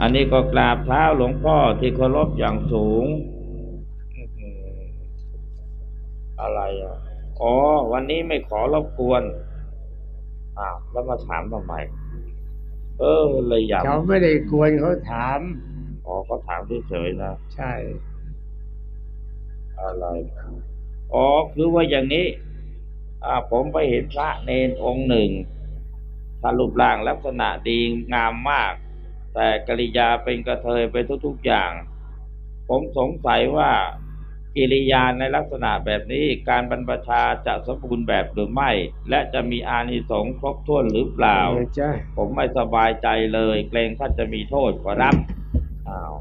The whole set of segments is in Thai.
อันนี้ก็กราบเท้าหลวงพ่อที่เคารพอย่างสูงอื้อหืออะไรอะอ๋อวันนี้ไม่ขอรบกวนอ้าวแล้วมาถามทำไมเออเลยอยากเขาไม่ได้กวนเขาถามอ๋อเขาถามเฉยๆนะใช่ อะไรอ๋อคือว่าอย่างนี้ อ่า ผมไปเห็นพระเนนองค์หนึ่งถ้ารูปร่างลักษณะดีงามมาก แต่กริยาเป็นกระเทยไปทุก ๆอย่าง ผมสงสัยว่ากิริยาในลักษณะแบบนี้การบรรพชาจะสมบูรณ์แบบหรือไม่ และจะมีอานิสงส์ครบถ้วนหรือเปล่าเออใช่ผมไม่สบายใจเลย เกรงท่านจะมีโทษขอรับอ้าว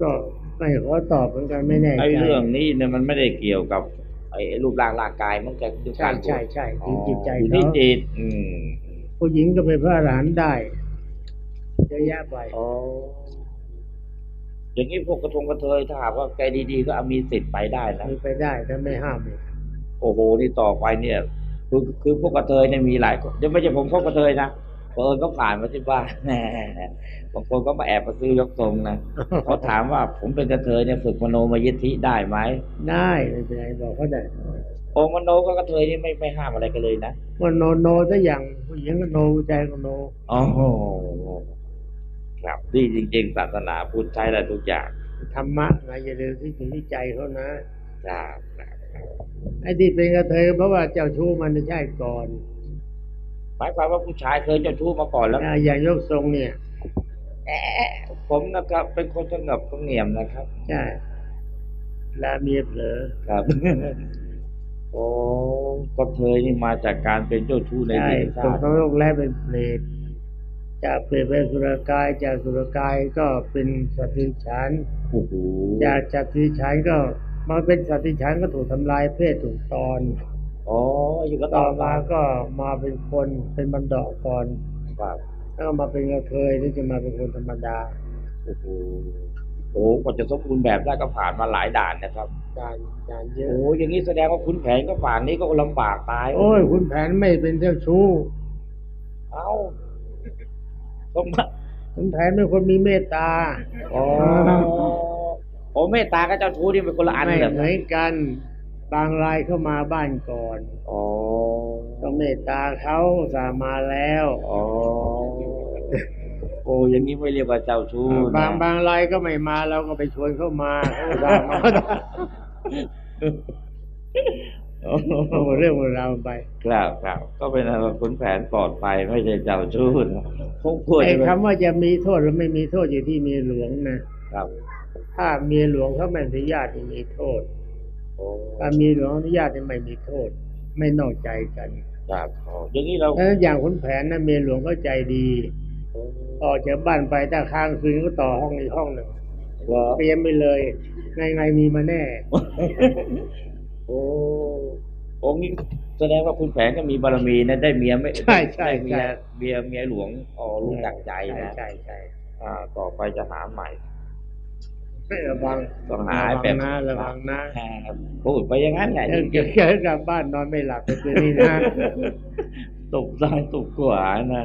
ก็ไม่ขอตอบเหมือนกันไม่แน่ใจไอ้เรื่องนี้เนี่ยมันไม่ได้เกี่ยวกับไอ้รูปร่างร่างกายมันจะคือใช่การบวชใช่ใช่ที่จิตใจอยู่เขาที่จิตอืมผู้หญิงก็เป็นพระอรหันต์ได้ เยอะแยะไปอ๋ออย่างนี้พวกกระทงกระเทยถ้าหากว่าใจดีๆก็มีสิทธิ์ไปได้นะมีไปได้ถ้าไม่ห้ามเลยโอ้โหนี่ต่อไปเนี่ยคือคือพวกกระเทยเนี่ยมีหลายคนเดี๋ยวไม่ใช่ผมพวกกระเทยนะเพิ่นก็ผ่านมาที่บ้านแหมบางคนก็มาแอบมาซื้อยกทรงนะเขาถามว่าผมเป็นกระเทยเนี่ยฝึกมโนมยิทธิได้ไหมได้ไม่เป็นไรบอกเขาได้โอ้มโนก็กระเทยนี่ไม่ไม่ห้ามอะไรกันเลยนะว่าโนโนถ้าอย่างผู้หญิงก็โนผู้ชายก็โนอ๋อ ครับดีจริงๆศาสนาพุทธใช้ได้ทุกอย่างธรรมะนะอย่าลืมที่ถึงที่ใจเขานะครับครับครับไอ้ที่เป็นกระเทยเพราะว่าเจ้าชู้มันไม่ใช่ก่อนหมายความว่าผู้ชายเคยเจ้าชู้มาก่อนแล้วนะอย่างยกทรงเนี่ยแอะผมนะครับ เป็นคนสงบเสงี่ยมนะครับ ใช่ลาเมียเผลอครับโอ้ก็เธอนี่มาจากการเป็นเจ้าชู้ในใช่เดชตกชาติทั้งโลกและเป็นเปรต จากเปรตเป็นสุรกาย จากสุรกายก็เป็นสัตว์ดิฉันโอ้โหจากสัตว์ดิฉันก็มาเป็นสัตว์ดิฉันก็ถูกทำลายเพศถูกตอนอ๋ออยู่ก็ต่ต่ออมามาก็มาเป็นคนเป็นบันดาก่อนครับแล้วก็มาเป็นกระเทยที่จะมาเป็นคนธรรมดาโอ้โหโอ้กว่าจะสมบูรณ์แบบได้ก็ผ่านมาหลายด่านนะครับการการเยอะโอ้อย่างนี้แสดงว่าคุณแผนก็ป่านนี้ก็ลำบากตาย โอ้ยคุณแผนไม่เป็นเจ้าชู้เอ้า สมคุณแผนเป็นคนมีเมตตาอ๋อโอ้เมตตากับเจ้าชู้นี่เป็นคนละอันไม่เหรอเหมือนกัน บางรายเข้ามาบ้านก่อนอ๋อก็เมตตาเขาสามาแล้วอ๋อโอ้อย่างนี้ไม่เรียกว่าเจ้าชู้นะบางบางรายก็ไม่มาเราก็ไปชวนเข้ามาเขาสามาโอ้โอ้ เรื่องของเราไปครับครับก็เป็นอะไรว่าคุณแผนปลอดภัยไม่ใช่เจ้าชู้นะคงควรไอ้จะเป็นคำว่าจะมีโทษหรือไม่มีโทษอยู่ที่เมียหลวงนะครับ ถ้าเมียหลวงเขาไม่อนุญาตให้มีโทษโอ้ถ้าเมียหลวงอนุญาตให้ไม่มีโทษ ไม่นอกใจกัน ครับอ๋ออย่างนี้เราเพราะฉะนั้นอย่างคุณแผนนะเมียหลวงเขาใจดีออกจากบ้านไปถ้าค้างคืนก็ต่อห้องอีกห้องหนึ่งเหรอเตรียมไปเลยไงไงมีมาแน่ โอ้โอ้งี้แสดงว่าคุณแผนก็มีบารมีนะได้เมียไม่ใช่ใช่ได้เมียใช่เมียเมียหลวงอ๋อรู้จักใจนะใช่ใช่อ่า ต่อไปจะหาใหม่ใช่ระวังต้องหาระวัแบบนะระวังนะครับพูดไปอย่างนั้นแหละเดี๋ยวจริเกิงดกลับบ้านนอนไม่หลับไปคืนนี้นะๆตกซ้ายตกขวานะ